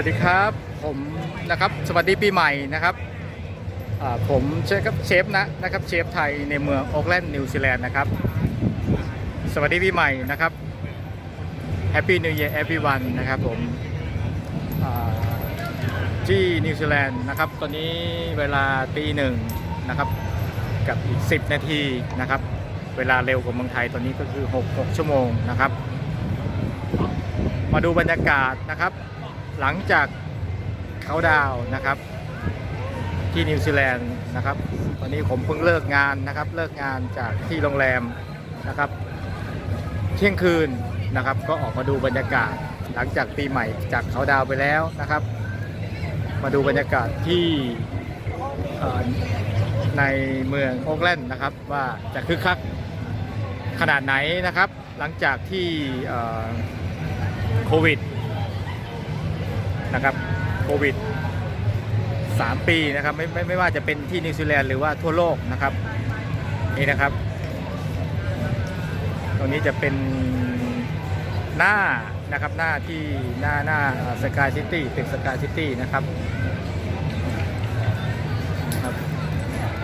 วัสดีครับผมนะครับสวัสดีปีใหม่นะครับผมเชฟครับเชฟนะนะครับเชฟไทยในเมืองโอ๊กแลนด์นิวซีแลนด์นะครับ สวัสดีปีใหม่นะครับ Happy New Year everyone นนะครับผมที่นิวซีแลนด์นะครับ ตอนนี้เวลาตีหนึ่งนะครับกับอีก 10 นาทีนะครับ เวลาเร็วกว่าเมืองไทยตอนนี้ก็คือ 6 6 ชั่วโมงนะครับ มาดูบรรยากาศนะครับ หลังจากเขาดาวนะครับ ที่นิวซีแลนด์นะครับวันนี้ผมเพิ่งเลิกงานนะครับ เลิกงานจากที่โรงแรมนะครับ เที่ยงคืนนะครับ ก็ออกมาดูบรรยากาศ หลังจากปีใหม่จากเขาดาวไปแล้วนะครับ มาดูบรรยากาศที่ในเมืองโอ๊กแลนด์นะครับ ว่าจะคึกคักขนาดไหนนะครับ หลังจากที่โควิด นะครับโควิด 3 ปีนะครับไม่ไม่ไม่ว่าจะเป็นที่นิวซีแลนด์หรือว่าทั่วโลกนะครับนี่นะครับ ตรงนี้จะเป็นหน้านะครับหน้าที่หน้าหน้าสกายซิตี้ตึกสกายซิตี้นะครับครับ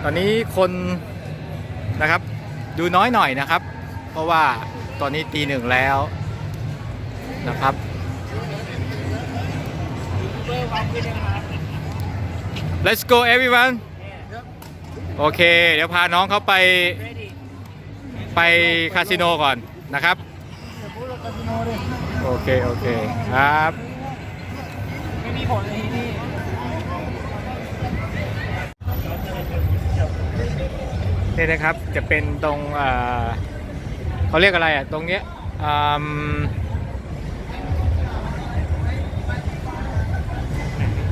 ตอนนี้คนนะครับดูน้อยหน่อยนะครับ เพราะว่าตอนนี้ตีหนึ่งแล้วนะครับ Let's go everyone โอเค เดี๋ยวพาน้องเขาไปไปคาสิโนก่อนนะครับ โอเค โอเค ครับ ไม่มีผลเลยที่นี่นี่นะครับ จะเป็นตรงเอ่อเขาเรียกอะไรอะ ตรงเนี้ย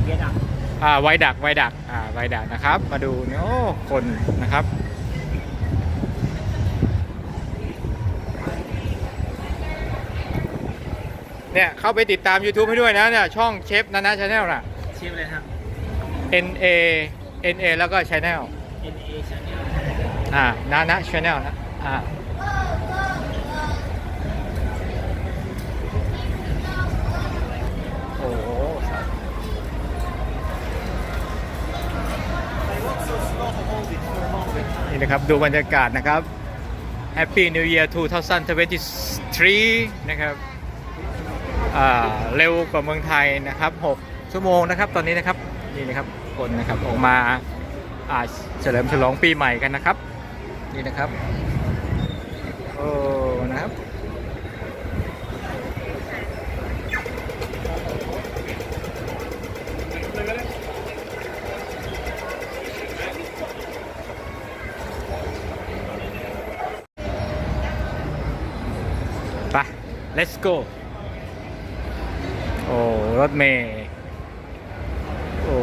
อืมเย็นอะอ่าไวดักไวดักอ่าไวดักนะครับ มาดูเนี่ยโอ้คนนะครับเนี่ยเข้าไปติดตาม YouTube ให้ด้วยนะเนี่ยช่องเชฟนานาชาแนลน่ะชิมเลยครับ N A N A แล้วก็ Channel N A Channel อ่านานาชาแนลนะอ่า นะครับ ดูบรรยากาศนะครับ Happy New Year 2023 นะครับเร็วกว่าเมืองไทยนะครับ 6 ชั่วโมงนะครับ ตอนนี้นะครับ นี่นะครับ คนนะครับออกมาอ่าเฉลิมฉลองปีใหม่กันนะครับ นี่นะครับ โอ้ นะครับ ไป let's go โอ้รถเมย์โอ้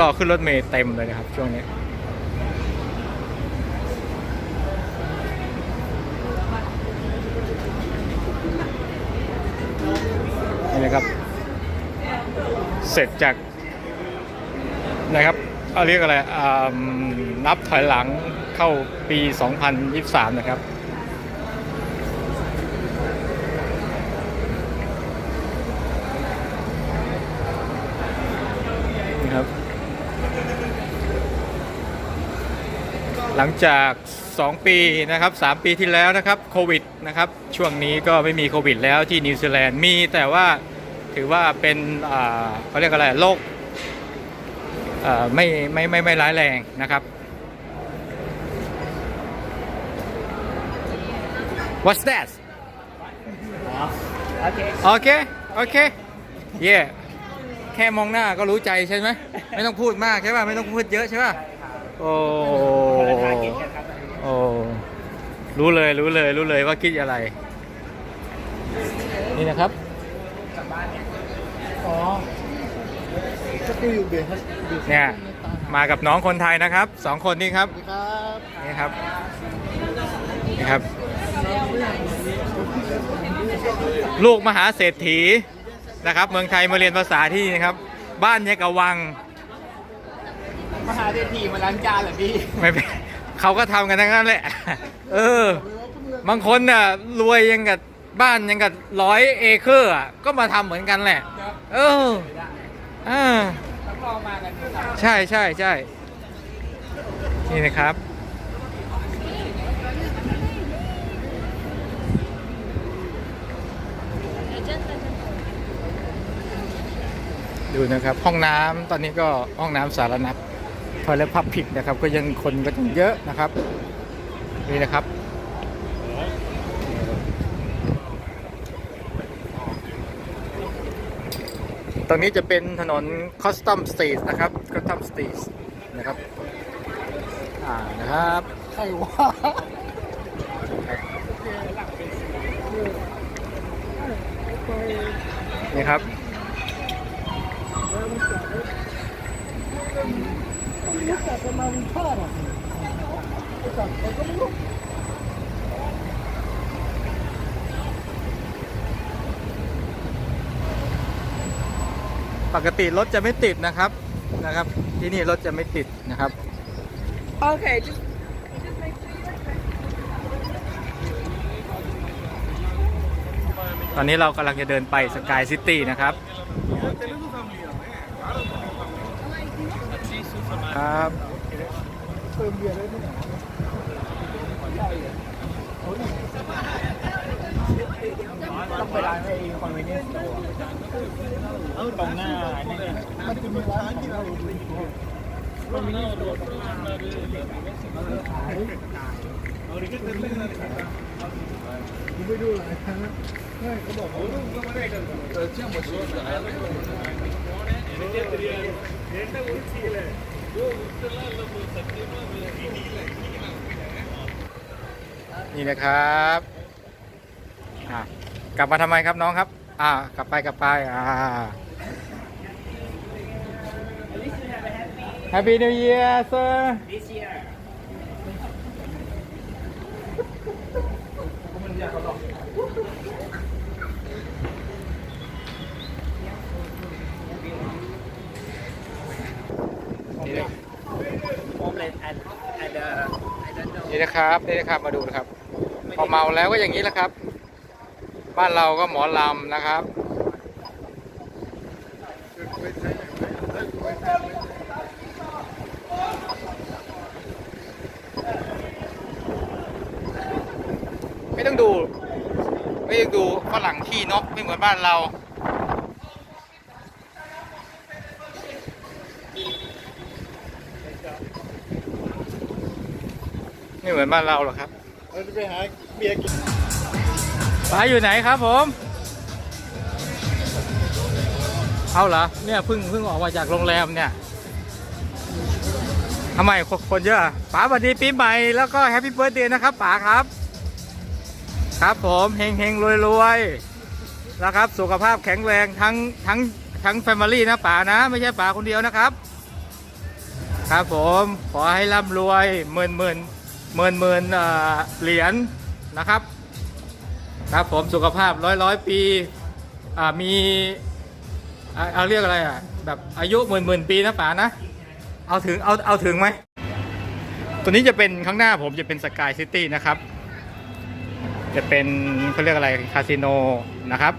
รอขึ้นรถเมย์เต็มเลยนะครับ ช่วงนี้นี่นะครับ เสร็จจากนะครับเอาเรียกอะไรนับถอยหลังเข้าปี 2023 นะครับ นี่ครับ ห ลังจาก 2 ปีนะครับ 3 ปีที่แล้วนะครับโควิดนะครับช่วงนี้ก็ไม่มีโควิดแล้วที่นิวซีแลนด์มีแต่ว่าถือว่าเป็นเขาเรียกอะไรโรคเอ่ไม่ไม่ไม่ไม่ร้ายแรงนะครับ What's that โอเคโอเคโอเคเย่แค่มองหน้าก็รู้ใจใช่ไหมไม่ต้องพูดมากใช่ป่ะไม่ต้องพูดเยอะใช่ป่ะโอ้ โอ้รู้เลยรู้เลยรู้เลยว่าคิดอะไร นี่นะครับกลับบ้านเนี่ยอ๋อเนี่ยมากับน้องคนไทยนะครับสองคนนี่ครับนี่ครับนี่ครับ ลูกมหาเศรษฐีนะครับ เมืองไทยมาเรียนภาษาที่นี่นะครับ บ้านเนี่ยกะวัง มหาเศรษฐีมาล้างจานเหรอพี่ไม่เป็นเขาก็ทำกันทั้งนั้นแหละ เออ บางคนน่ะรวยยังกับบ้านยังกับร้อยเอเคอร์อะก็มาทำเหมือนกันแหละ เอออ่าต้องลองมากันดูครับใช่ใช่ใช่นี่นะครับ ดูนะครับ ห้องน้ำตอนนี้ก็ห้องน้ำสารนัด ทอยเลพับพิกนะครับ ก็ยังคนก็ยังเยอะนะครับ นี่นะครับตรงนี้จะเป็นถนนคอสตอมสตรีทนะครับคอสตอมสตรีทนะครับอ่านะครับใครวะนี่ครับ รู้จักกันมาเป็นชาติอะรู้จักกันก็ไม่รู้ปกติรถจะไม่ติดนะครับนะครับ ที่นี่รถจะไม่ติดนะครับ Okay, just ตอนนี้เรากำลังจะเดินไปสกายซิตี้นะครับ ครับเติมเบียร์ได้ไหมต้องไปร้านไอ้คอนเวเนียนสตร์ตรงหน้านี่มันจะมีร้านของเราอยู่คุณไปดูหลายครั้งแล้วใช่เขาบอกว่านี่ นี่นะครับอะกลับมาทำไมครับน้องครับ อ่ากลับไปกลับไปอ่า Happy New Year sir this year นี่นะครับนี่นะครับมาดูนะครับ พอเมาแล้วก็อย่างนี้แหละครับ บ้านเราก็หมอลำนะครับไม่ต้องดู ไม่ต้องดูฝรั่งขี้นกไม่เหมือนบ้านเรา ไม่เหมือนบ้านเราหรอกครับเราจะไปหาเบียร์กินป้าอยู่ไหนครับผม เอาเหรอ เนี่ยเพิ่งเพิ่งออกมาจากโรงแรมเนี่ยทำไมคนคนเยอะอะป๋าสวัสดีปีใหม่แล้วก็แฮปปี้เบิร์ดเดย์นะครับป๋าครับ ครับผมเฮงเฮงรวยรวยๆนะครับ สุขภาพแข็งแรงทั้งทั้งทั้งแฟมิลี่นะป๋านะ ไม่ใช่ป๋าคนเดียวนะครับ ครับผมขอให้ร่ำรวยหมื่นหมื่น หมื่นหมื่นเหรียญนะครับ ครับผมสุขภาพร้อยร้อยปีมีเอาเรียกอะไรอะแบบอายุหมื่นหมื่นปีนะป๋านะ เอาถึงเอาเอาถึงไหมตัวนี้จะเป็นข้างหน้าผมจะเป็นสกายซิตี้นะครับ จะเป็นเขาเรียกอะไรคาสิโนนะครับ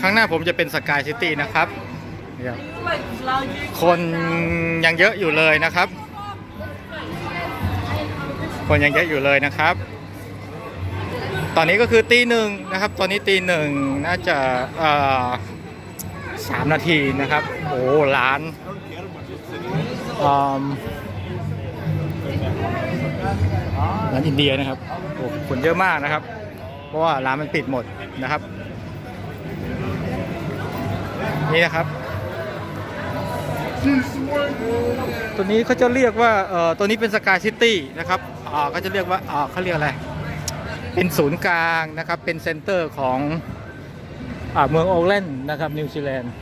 ข้างหน้าผมจะเป็นสกายซิตี้นะครับคนยังเยอะอยู่เลยนะครับ คนยังเยอะอยู่เลยนะครับ ตอนนี้ก็คือตีหนึ่งนะครับ ตอนนี้ตีหนึ่งน่าจะสามนาทีนะครับ โอ้ร้านร้านอินเดียนะครับโอ้คนเยอะมากนะครับ เพราะว่าร้านมันปิดหมดนะครับ นี่นะครับตัวนี้เขาจะเรียกว่าเอ่อตัวนี้เป็นสกายซิตี้นะครับอ่าเขาจะเรียกว่าอ่าเขาเรียกอะไร เป็นศูนย์กลางนะครับ เป็นเซ็นเตอร์ของอ่าเมืองโอแลนนะครับนิวซีแลนด์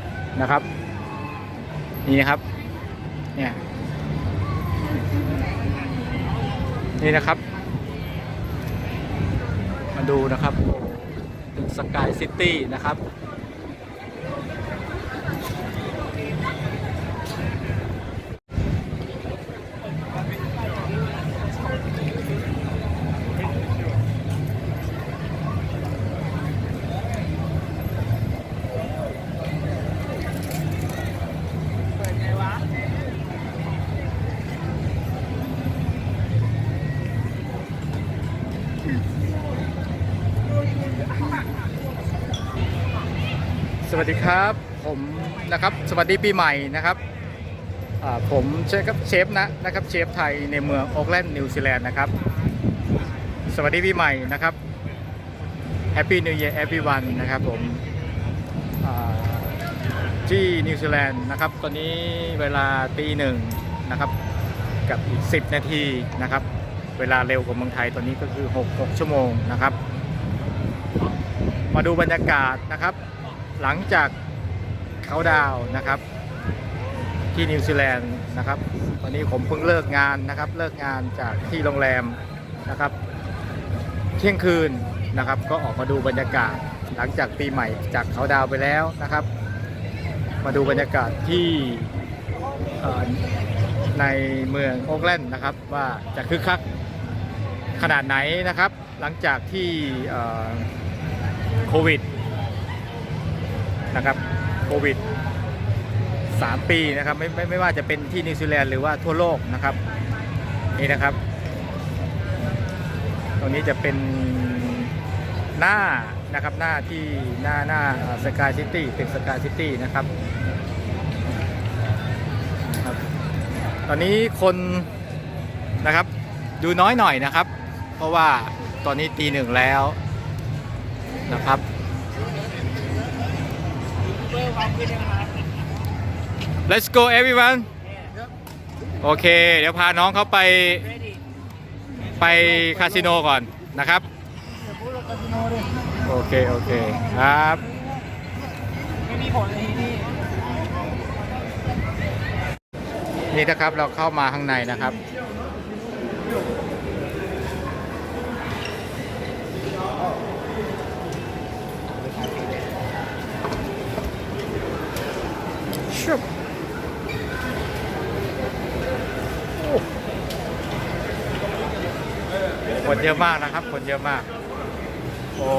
นะครับ นี่นะครับ เนี่ย นี่นะครับ มาดูนะครับสกายซิตี้นะครับ วัสดีครับ ผมนะครับสวัสดีปีใหม่นะครับผมเชฟครับเชฟนะนะครับเชฟไทยในเมืองโอ๊กแลนด์นิวซีแลนด์นะครับ สวัสดีปีใหม่นะครับแฮปปี้นิว e a ร์ everyone นนะครับผมที่นิวซีแลนด์นะครับ ตอนนี้เวลาตีหนึ่งนะครับ กับอีก 10 นาทีนะครับ เวลาเร็วกว่าเมืองไทยตอนนี้ก็คือ 6 6 ชั่วโมงนะครับ มาดูบรรยากาศนะครับ หลังจากเขาดาวนะครับ ที่นิวซีแลนด์นะครับตอนนี้ผมเพิ่งเลิกงานนะครับ เลิกงานจากที่โรงแรมนะครับ เที่ยงคืนนะครับ ก็ออกมาดูบรรยากาศ หลังจากปีใหม่จากเขาดาวไปแล้วนะครับ มาดูบรรยากาศที่ในเมืองโอ๊กแลนด์นะครับ ว่าจะคึกคักขนาดไหนนะครับ หลังจากที่โควิด นะครับโควิด 3 ปีนะครับไม่ไม่ไม่ว่าจะเป็นที่นิวซีแลนด์หรือว่าทั่วโลกนะครับนี่นะครับ ตรงนี้จะเป็นหน้านะครับหน้าที่หน้าหน้าสกายซิตี้ตึกสกายซิตี้นะครับครับตอนนี้คนนะครับดูน้อยหน่อยนะครับ เพราะว่าตอนนี้ตีหนึ่งแล้วนะครับ Let's go everyone โอเค เดี๋ยวพาน้องเขาไปไปคาสิโนก่อนนะครับ โอเค โอเค ครับไม่มีผลเลยที่นี่นะครับเราเข้ามาข้างในนะครับ ชุบคนเยอะมากนะครับ คนเยอะมาก โอ้